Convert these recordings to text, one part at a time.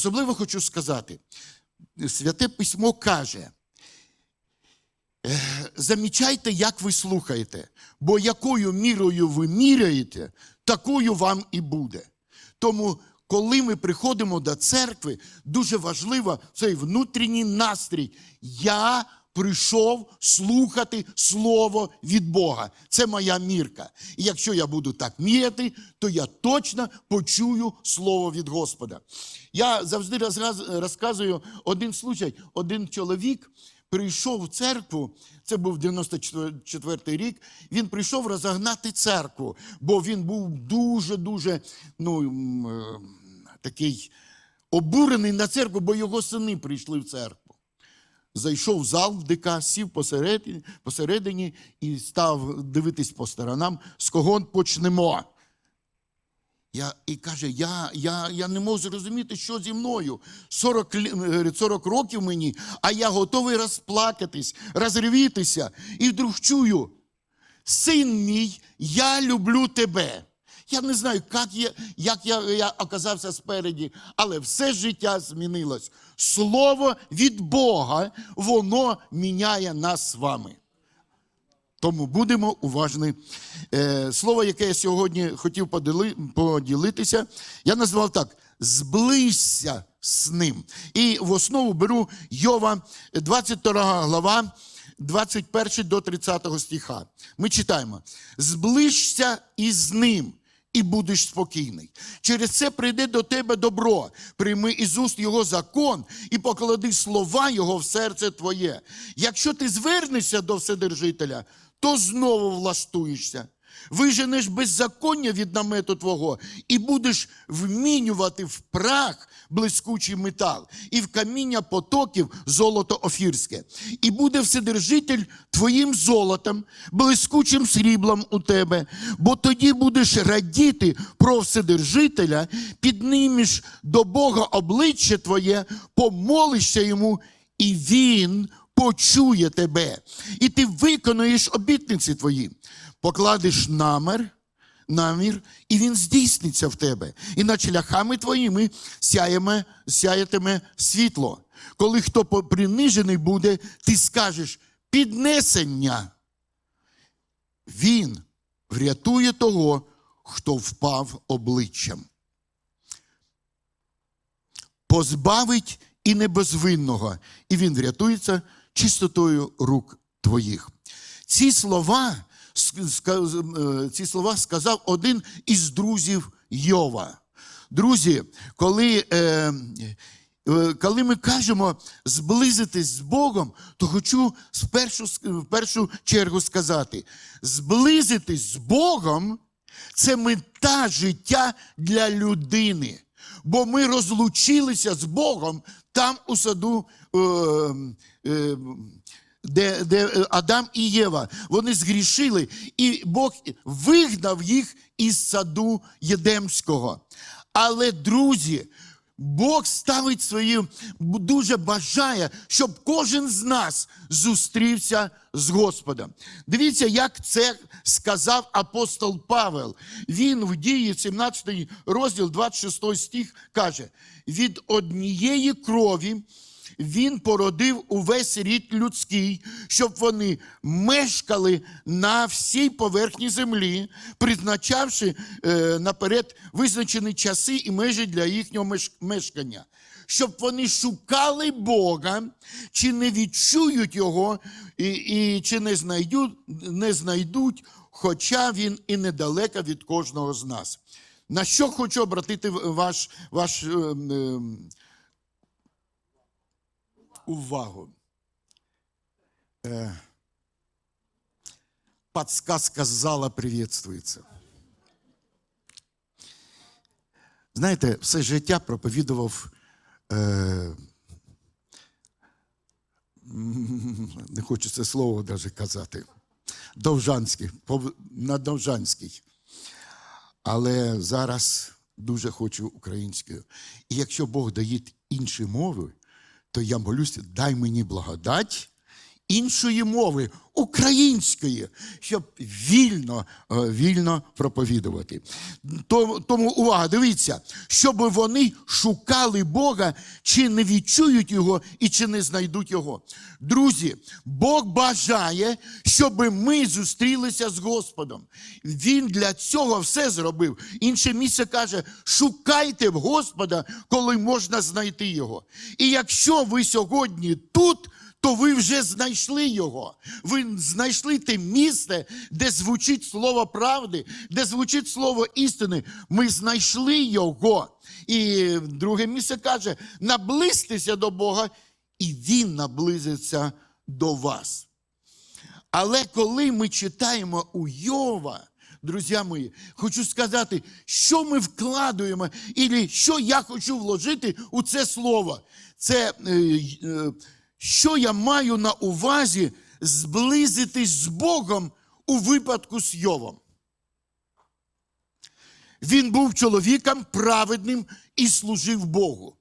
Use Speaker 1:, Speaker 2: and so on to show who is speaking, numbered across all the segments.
Speaker 1: особливо хочу сказати, святе письмо каже. Замічайте, як ви слухаєте, бо якою мірою ви міряєте, такою вам і буде. Тому, коли ми приходимо до церкви, дуже важливо цей внутрішній настрій. Я прийшов слухати слово від Бога. Це моя мірка. І якщо я буду так міряти, то я точно почую слово від Господа. Я завжди розказую один случай, один чоловік прийшов в церкву, це був 94 рік. Він прийшов розогнати церкву, бо він був дуже-дуже ну, е, такий обурений на церкву, бо його сини прийшли в церкву. Зайшов в зал в ДК, сів посередині, посередині і став дивитись по сторонам, з кого почнемо. Я, і каже, я, я, я не можу зрозуміти, що зі мною. 40, 40 років мені, а я готовий розплакатись, розревітися. І вдруг чую, син мій, я люблю тебе. Я не знаю, як я, як я, я оказався спереді, але все життя змінилось. Слово від Бога, воно міняє нас з вами. Тому будемо уважні. Е, слово, яке я сьогодні хотів поділи, поділитися, я назвав так: зблизься з ним. І в основу беру Йова, 22 глава, 21 до 30 стиха. Ми читаємо: зближся із ним. І будеш спокійний. Через це прийде до тебе добро. Прийми із уст його закон і поклади слова його в серце твоє. Якщо ти звернешся до Вседержителя, то знову влаштуєшся. Виженеш беззаконня від намету твого і будеш вмінювати в прах блискучий метал, і в каміння потоків золото офірське. І буде вседержитель твоїм золотом, блискучим сріблом у тебе, бо тоді будеш радіти про вседержителя, піднімеш до Бога обличчя твоє, помолишся йому, і він почує тебе, і ти виконуєш обітниці твої, покладеш намір, намір, і він здійсниться в тебе. І над шляхами твоїми сяємо, сяятиме світло. Коли хто принижений буде, ти скажеш піднесення. Він врятує того, хто впав обличчям. Позбавить і небезвинного, і він врятується чистотою рук твоїх. Ці слова, е, ці слова сказав один із друзів Йова. Друзі, коли, е, е, коли ми кажемо зблизитись з Богом, то хочу спершу, в першу чергу сказати: зблизитись з Богом це мета життя для людини. Бо ми розлучилися з Богом там у саду. Е, е, де, де Адам і Єва, вони згрішили, і Бог вигнав їх із саду Єдемського. Але, друзі, Бог ставить свої, дуже бажає, щоб кожен з нас зустрівся з Господом. Дивіться, як це сказав апостол Павел. Він в дії, 17 розділ, 26 стих, каже: від однієї крові. Він породив увесь рід людський, щоб вони мешкали на всій поверхні землі, призначавши е, наперед визначені часи і межі для їхнього меш- мешкання, щоб вони шукали Бога, чи не відчують його, і, і чи не знайдуть, не знайдуть, хоча він і недалеко від кожного з нас. На що хочу обратити ваш, ваш е, е, увагу. Э, подсказка зала приветствується. Знаєте, все життя проповідував. Е, не хочу це слово навіть казати. Довжанський, на Довжанський. Але зараз дуже хочу українською. І якщо Бог дає інші мови, то я молюся, дай мені благодать іншої мови української, щоб вільно, е, вільно проповідувати. Тому увага, дивіться, щоб вони шукали Бога, чи не відчують його і чи не знайдуть його. Друзі, Бог бажає, щоб ми зустрілися з Господом. Він для цього все зробив. Інше місце каже: шукайте Господа, коли можна знайти його. І якщо ви сьогодні тут, то ви вже знайшли його. Ви знайшли те місце, де звучить слово правди, де звучить слово істини. Ми знайшли його. І друге місце каже: наблизьтеся до Бога, і Він наблизиться до вас. Але коли ми читаємо у Йова, друзі мої, хочу сказати, що ми вкладуємо, і що я хочу вложити у це слово. Це е, е, що я маю на увазі зблизитись з Богом у випадку з Йовом. Він був чоловіком праведним і служив Богу.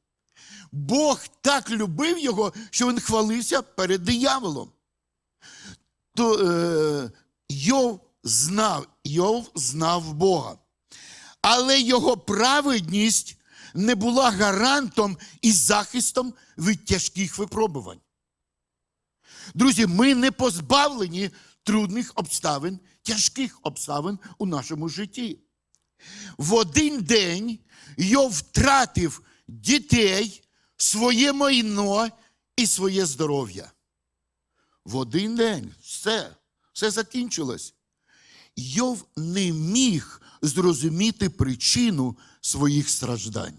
Speaker 1: Бог так любив його, що він хвалився перед дияволом то е, Йов знав, Йов знав Бога. Але його праведність не була гарантом і захистом від тяжких випробувань. Друзі, ми не позбавлені трудних обставин, тяжких обставин у нашому житті. В один день Йов втратив дітей, своє майно і своє здоров'я. В один день все, все закінчилось. Йов не міг зрозуміти причину своїх страждань.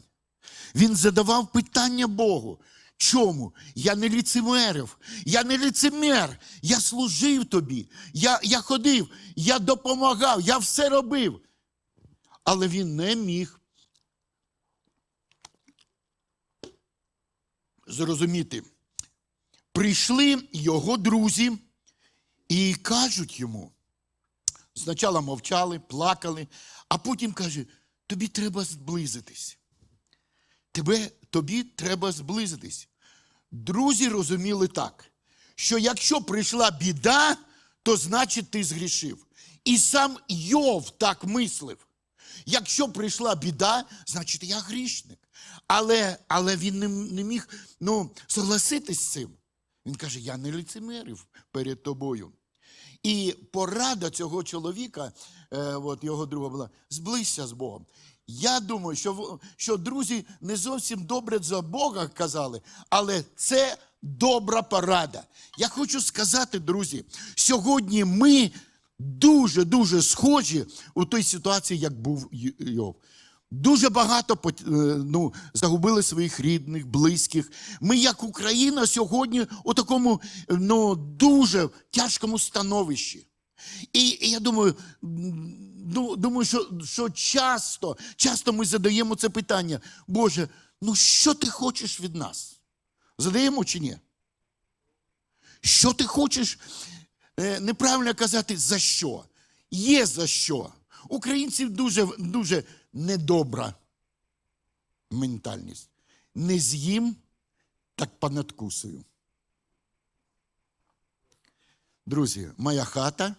Speaker 1: Він задавав питання Богу. Чому? Я не ліцемерив, я не ліцемер, я служив тобі, я, я ходив, я допомагав, я все робив. Але він не міг зрозуміти. Прийшли його друзі і кажуть йому, спочатку мовчали, плакали, а потім каже, тобі треба зблизитись. Тебе, тобі треба зблизитись. Друзі розуміли так, що якщо прийшла біда, то значить ти згрішив. І сам Йов так мислив. Якщо прийшла біда, значить я грішник. Але, але він не, не міг ну, согласитись з цим. Він каже: Я не лицемерив перед тобою. І порада цього чоловіка, е, от його друга була, зблизься з Богом. Я думаю, що, що друзі не зовсім добре за Бога казали, але це добра порада. Я хочу сказати, друзі, сьогодні ми дуже-дуже схожі у той ситуації, як був Йов. Дуже багато е, ну, загубили своїх рідних, близьких. Ми, як Україна, сьогодні у такому ну, дуже тяжкому становищі. І, і я думаю, ну, думаю, що, що часто, часто ми задаємо це питання: Боже, ну що ти хочеш від нас? Задаємо чи ні? Що ти хочеш? Е, неправильно казати за що. Є за що. Українців дуже, дуже недобра ментальність. Не з'їм, так понадкусую. Друзі, моя хата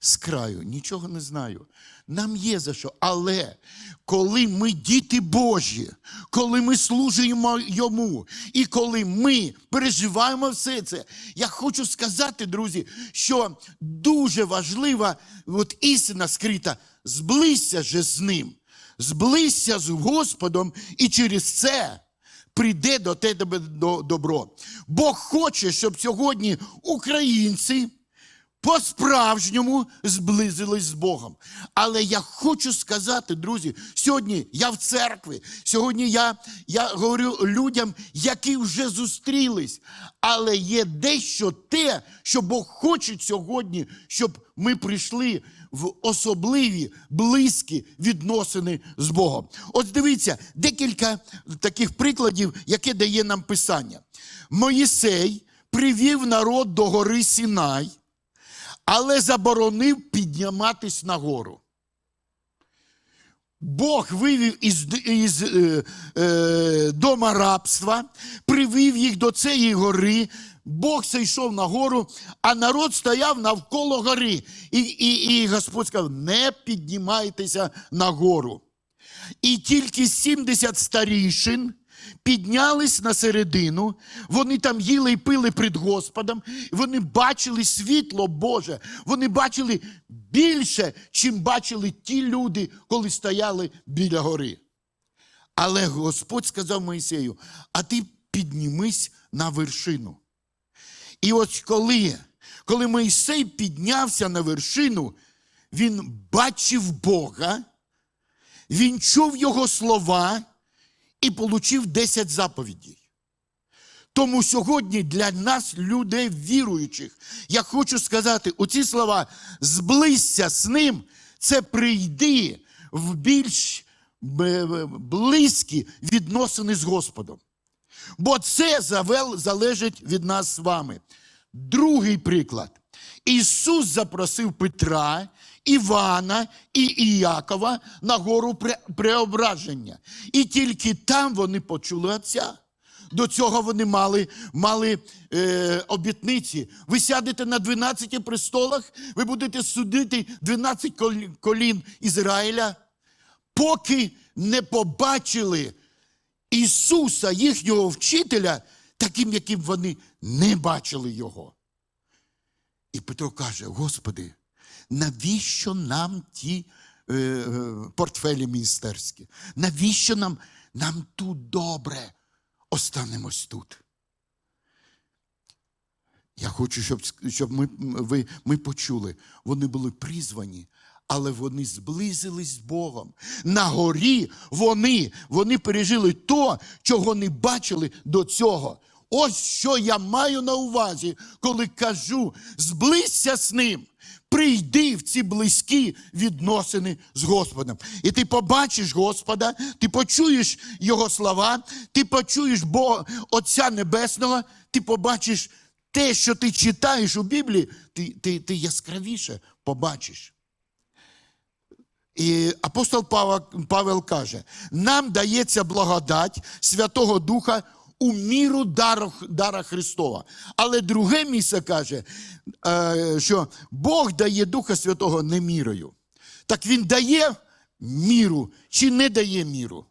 Speaker 1: з краю, нічого не знаю. Нам є за що. Але коли ми діти Божі, коли ми служимо йому, і коли ми переживаємо все це, я хочу сказати, друзі, що дуже важлива от істина скрита, зблизься же з ним, зблизься з Господом, і через це прийде до тебе добро. Бог хоче, щоб сьогодні українці по-справжньому зблизились з Богом. Але я хочу сказати, друзі, сьогодні я в церкві, сьогодні я, я говорю людям, які вже зустрілись. Але є дещо те, що Бог хоче сьогодні, щоб ми прийшли в особливі, близькі відносини з Богом. От дивіться, декілька таких прикладів, яке дає нам Писання. Моїсей привів народ до гори Сінай але заборонив підніматись на гору. Бог вивів із, із е, е, дома рабства, привів їх до цієї гори, Бог зійшов на гору, а народ стояв навколо гори. І, і, і Господь сказав: не піднімайтеся на гору. І тільки 70 старішин піднялись на середину, вони там їли і пили пред Господом, вони бачили світло Боже, вони бачили більше, чим бачили ті люди, коли стояли біля гори. Але Господь сказав Моїсею: а ти піднімись на вершину. І ось коли, коли Моїсей піднявся на вершину, він бачив Бога, він чув його слова і получив 10 заповідей. Тому сьогодні для нас, людей віруючих, я хочу сказати, оці слова зблизься з ним, це прийди в більш е, близькі відносини з Господом. Бо це залежить від нас з вами. Другий приклад. Ісус запросив Петра, Івана і Іякова на гору преображення. І тільки там вони почули Отця. До цього вони мали, мали е, обітниці. Ви сядете на 12 престолах, ви будете судити 12 колін Ізраїля, поки не побачили Ісуса, їхнього вчителя, таким, яким вони не бачили Його. І Петро каже: Господи, навіщо нам ті е, е, портфелі міністерські? Навіщо нам, нам тут добре? Останемось тут. Я хочу, щоб, щоб ми, ви, ми почули, вони були призвані, але вони зблизились з Богом. На горі вони, вони пережили то, чого не бачили до цього. Ось що я маю на увазі, коли кажу: зблизься з ним, прийди в ці близькі відносини з Господом. І ти побачиш Господа, ти почуєш Його слова, ти почуєш Бога Отця Небесного, ти побачиш те, що ти читаєш у Біблії, ти, ти, ти яскравіше побачиш. І апостол Павел, каже: нам дається благодать Святого Духа у міру дару, дара Христова. Але друге місце каже, е, що Бог дає Духа Святого не мірою. Так Він дає міру чи не дає міру?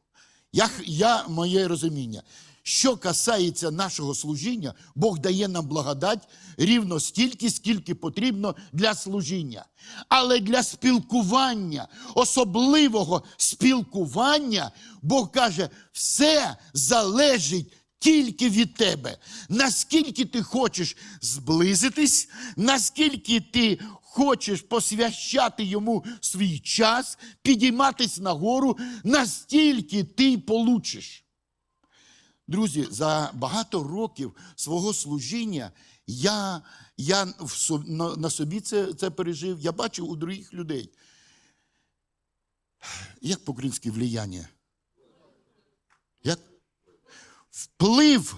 Speaker 1: Я, я моє розуміння. Що касається нашого служіння, Бог дає нам благодать рівно стільки, скільки потрібно для служіння. Але для спілкування, особливого спілкування, Бог каже, все залежить тільки від тебе. Наскільки ти хочеш зблизитись, наскільки ти хочеш посвящати йому свій час, підійматись нагору, настільки ти получиш. Друзі, за багато років свого служіння я, я на, собі це, це пережив, я бачив у других людей. Як по-українськи влияння? Як? Вплив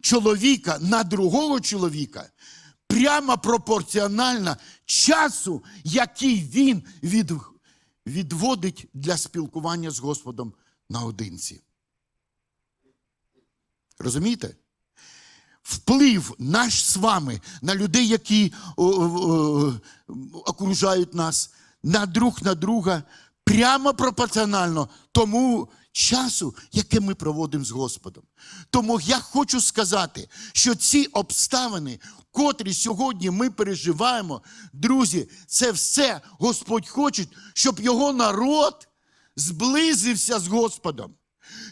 Speaker 1: чоловіка на другого чоловіка прямо пропорціонально часу, який він від, відводить для спілкування з Господом наодинці. Розумієте? Вплив наш з вами на людей, які о, о, окружають нас, на друг на друга, прямо пропорціонально тому часу, яке ми проводимо з Господом. Тому я хочу сказати, що ці обставини, котрі сьогодні ми переживаємо, друзі, це все Господь хоче, щоб його народ зблизився з Господом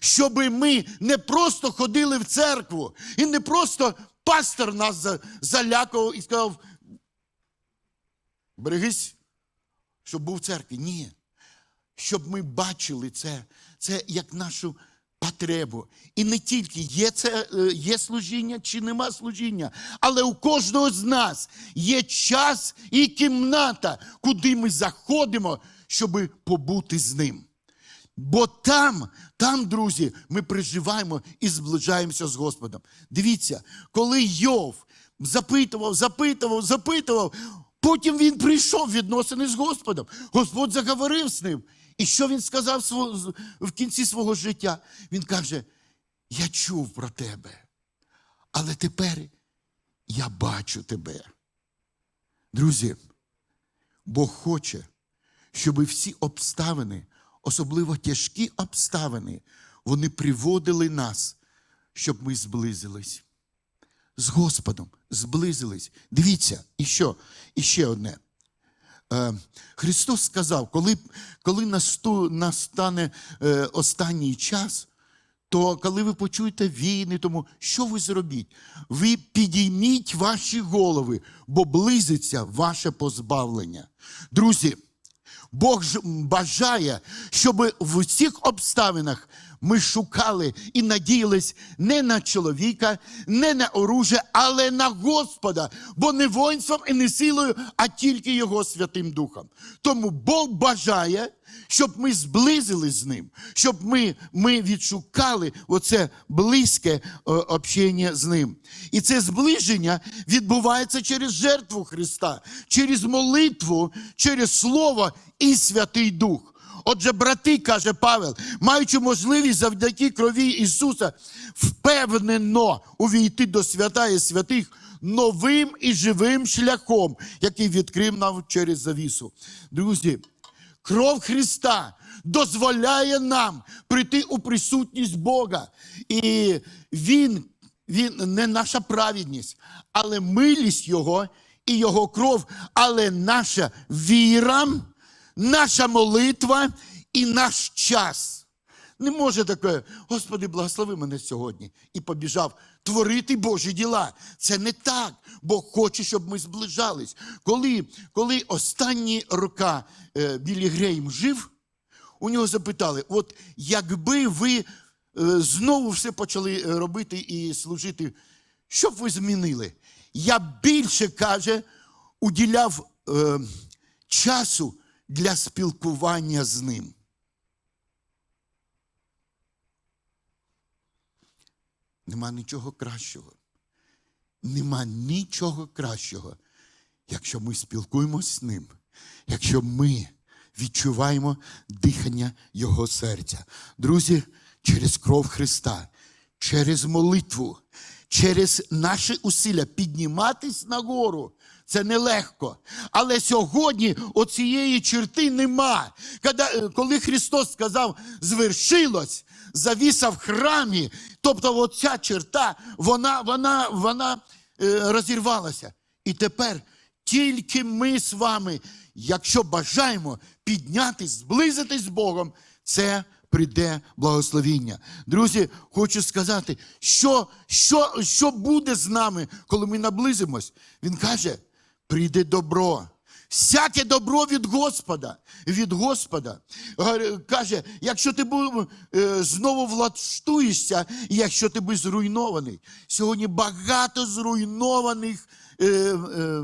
Speaker 1: щоб ми не просто ходили в церкву, і не просто пастор нас за- залякував і сказав: берегись, щоб був в церкві. Ні. Щоб ми бачили це, це як нашу потребу. І не тільки є це е, є служіння чи нема служіння, але у кожного з нас є час і кімната, куди ми заходимо, щоб побути з ним. Бо там, там, друзі, ми приживаємо і зближаємося з Господом. Дивіться, коли Йов запитував, запитував, запитував, потім він прийшов відносини з Господом. Господь заговорив з ним. І що він сказав в кінці свого життя? Він каже: Я чув про тебе, але тепер я бачу тебе. Друзі, Бог хоче, щоб всі обставини, особливо тяжкі обставини, вони приводили нас, щоб ми зблизились. З Господом зблизились. Дивіться, і що? І ще одне. Е, Христос сказав, коли, коли настане е, останній час, то коли ви почуєте війни, тому що ви зробіть? Ви підійміть ваші голови, бо близиться ваше позбавлення. Друзі, Бог бажає, щоб в усіх обставинах ми шукали і надіялись не на чоловіка, не на оружие, але на Господа, бо не воїнством і не силою, а тільки Його Святим Духом. Тому Бог бажає, щоб ми зблизились з ним, щоб ми, ми відшукали оце близьке е, общення з ним. І це зближення відбувається через жертву Христа, через молитву, через Слово і Святий Дух. Отже, брати, каже Павел, маючи можливість завдяки крові Ісуса впевнено увійти до свята і святих новим і живим шляхом, який відкрив нам через завісу. Друзі, кров Христа дозволяє нам прийти у присутність Бога. І Він, Він не наша праведність, але милість Його і Його кров, але наша віра наша молитва і наш час. Не може таке, Господи, благослови мене сьогодні і побіжав творити Божі діла. Це не так. Бог хоче, щоб ми зближались. Коли коли останні роки е, Білі Грейм жив, у нього запитали: от якби ви е, знову все почали е, робити і служити, що б ви змінили? Я більше каже, уділяв е, часу для спілкування з ним. Нема нічого кращого. Нема нічого кращого, якщо ми спілкуємося з ним, якщо ми відчуваємо дихання Його серця. Друзі, через кров Христа, через молитву, через наші усилля підніматись нагору. Це нелегко. Але сьогодні оцієї черти нема. Коли, коли Христос сказав, звершилось, завіса в храмі, тобто оця черта, вона, вона, вона е, розірвалася. І тепер тільки ми з вами, якщо бажаємо піднятись, зблизитись з Богом, це прийде благословіння. Друзі, хочу сказати, що, що, що буде з нами, коли ми наблизимось. Він каже, прийде добро. Всяке добро від Господа. Від Господа. Каже, якщо ти бу- е, знову влаштуєшся, якщо ти будеш зруйнований. Сьогодні багато зруйнованих е, е,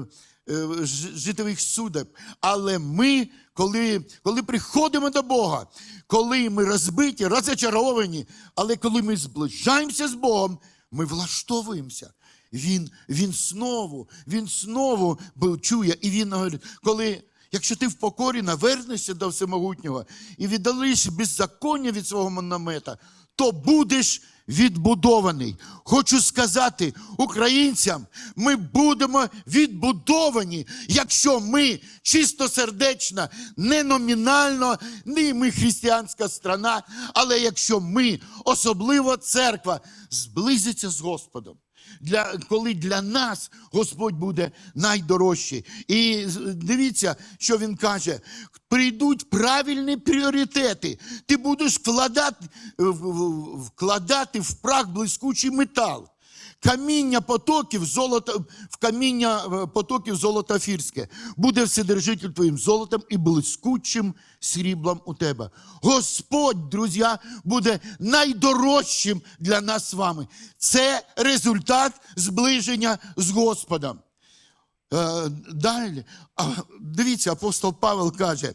Speaker 1: е, ж- життєвих судеб. Але ми, коли, коли приходимо до Бога, коли ми розбиті, розочаровані, але коли ми зближаємося з Богом, ми влаштовуємося. Він, він знову, він знову бу- чує, і він говорить, коли, якщо ти в покорі навернешся до всемогутнього і віддалиш беззаконня від свого намета, то будеш відбудований. Хочу сказати українцям, ми будемо відбудовані, якщо ми чистосердечно, не номінально, не ми християнська страна, але якщо ми, особливо церква, зблизиться з Господом для, коли для нас Господь буде найдорожчий. І дивіться, що він каже: прийдуть правильні пріоритети. Ти будеш вкладати, вкладати в прах блискучий метал. Каміння потоків, золото, в каміння е, потоків золото фірське. Буде вседержитель твоїм золотом і блискучим сріблом у тебе. Господь, друзі, буде найдорожчим для нас з вами. Це результат зближення з Господом. Е, Далі, дивіться, апостол Павел каже: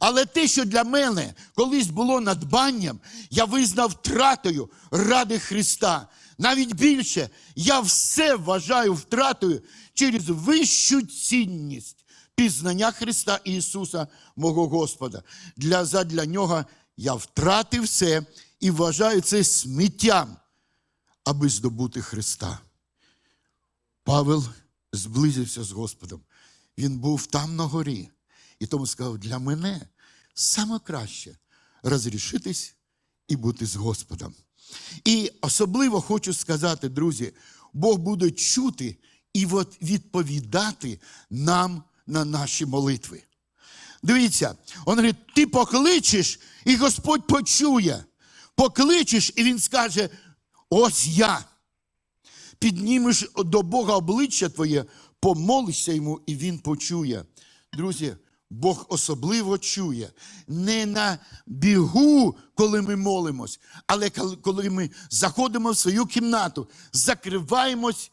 Speaker 1: але те, що для мене колись було надбанням, я визнав втратою ради Христа. Навіть більше, я все вважаю втратою через вищу цінність пізнання Христа Ісуса, мого Господа. Для, задля нього я втратив все і вважаю це сміттям, аби здобути Христа. Павел зблизився з Господом. Він був там на горі. І тому сказав: для мене саме краще розрішитись і бути з Господом. І особливо хочу сказати, друзі, Бог буде чути і відповідати нам на наші молитви. Дивіться, він говорить, ти покличеш, і Господь почує. Покличеш, і Він скаже: ось я. Піднімеш до Бога обличчя твоє, помолишся йому, і Він почує. Друзі, Бог особливо чує не на бігу, коли ми молимось, але коли- ми заходимо в свою кімнату, закриваємось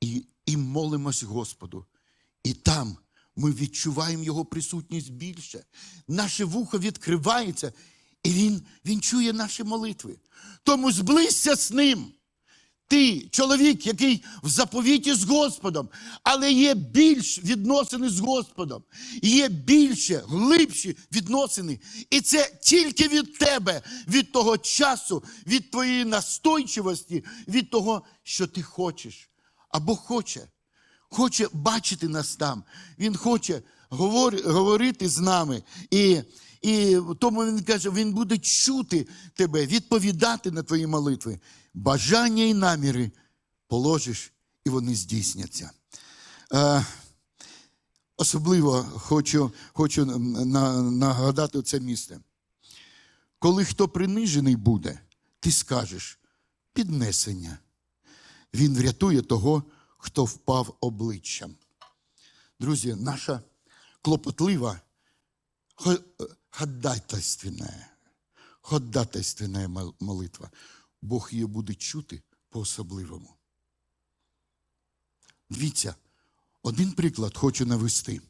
Speaker 1: і, і молимось Господу. І там ми відчуваємо Його присутність більше. Наше вухо відкривається, і Він, він чує наші молитви. Тому зблизься з ним. Ти, чоловік, який в заповіті з Господом, але є більш відносини з Господом, є більше, глибші відносини. І це тільки від тебе, від того часу, від твоєї настойчивості, від того, що ти хочеш. Або хоче, хоче бачити нас там. Він хоче говор- говорити з нами. І, і тому він каже, він буде чути тебе, відповідати на твої молитви. Бажання і наміри положиш, і вони здійсняться. Е, особливо хочу, хочу на, нагадати це місце. Коли хто принижений буде, ти скажеш піднесення. Він врятує того, хто впав обличчям. Друзі, наша клопотлива хо- ходатайственна, ходатайственна молитва. Бог її буде чути по-особливому. Дивіться, один приклад хочу навести.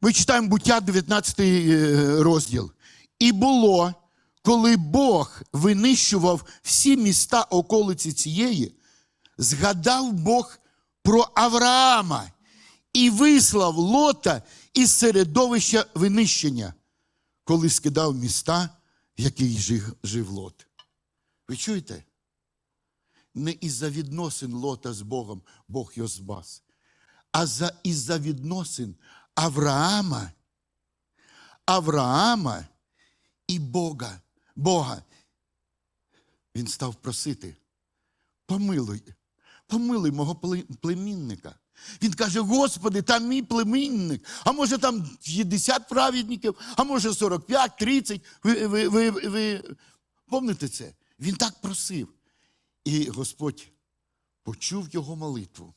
Speaker 1: Ми читаємо буття 19 е, розділ. І було, коли Бог винищував всі міста околиці цієї, згадав Бог про Авраама і вислав Лота із середовища винищення, коли скидав міста, в яких жив, Лот. Ви чуєте? Не із-за відносин Лота з Богом Бог його збас, а за, із-за відносин Авраама, Авраама і Бога, Бога. Він став просити, помилуй, помилуй мого племінника. Він каже: Господи, там мій племінник, а може там 50 праведників, а може 45, 30. Ви, ви, ви, ви помните це? Він так просив. І Господь почув його молитву.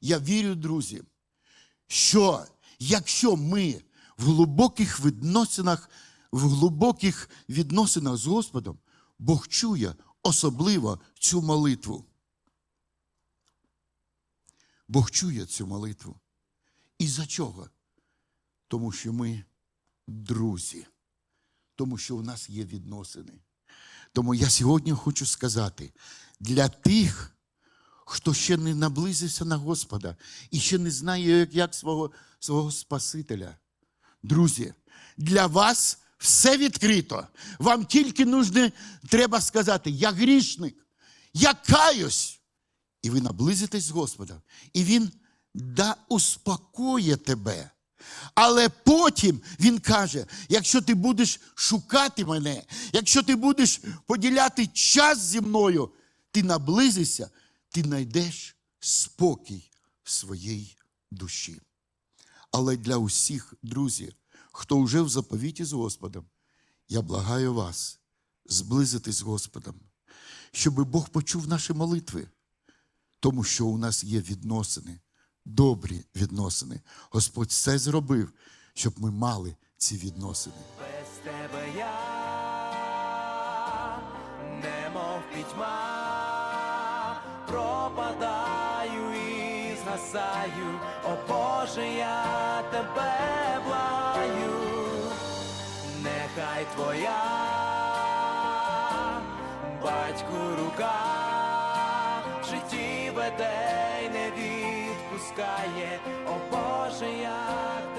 Speaker 1: Я вірю, друзі, що якщо ми в глибоких відносинах, в глибоких відносинах з Господом, Бог чує особливо цю молитву. Бог чує цю молитву. І за чого? Тому що ми друзі, тому що у нас є відносини. Тому я сьогодні хочу сказати для тих, хто ще не наблизився на Господа і ще не знає, як, свого, свого Спасителя. Друзі, для вас все відкрито. Вам тільки нужно, треба сказати, я грішник, я каюсь. І ви наблизитесь з Господом, і Він да успокоє тебе. Але потім він каже: якщо ти будеш шукати мене, якщо ти будеш поділяти час зі мною, ти наблизишся, ти знайдеш спокій своїй душі. Але для усіх, друзі, хто вже в заповіті з Господом, я благаю вас зблизитись з Господом, щоб Бог почув наші молитви, тому що у нас є відносини, добрі відносини. Господь все зробив, щоб ми мали ці відносини.
Speaker 2: Без тебе я немов пітьма, пропадаю і згасаю, о Боже, я тебе благаю, нехай твоя батьку рука в житті веде й не відпускає, о Боже, як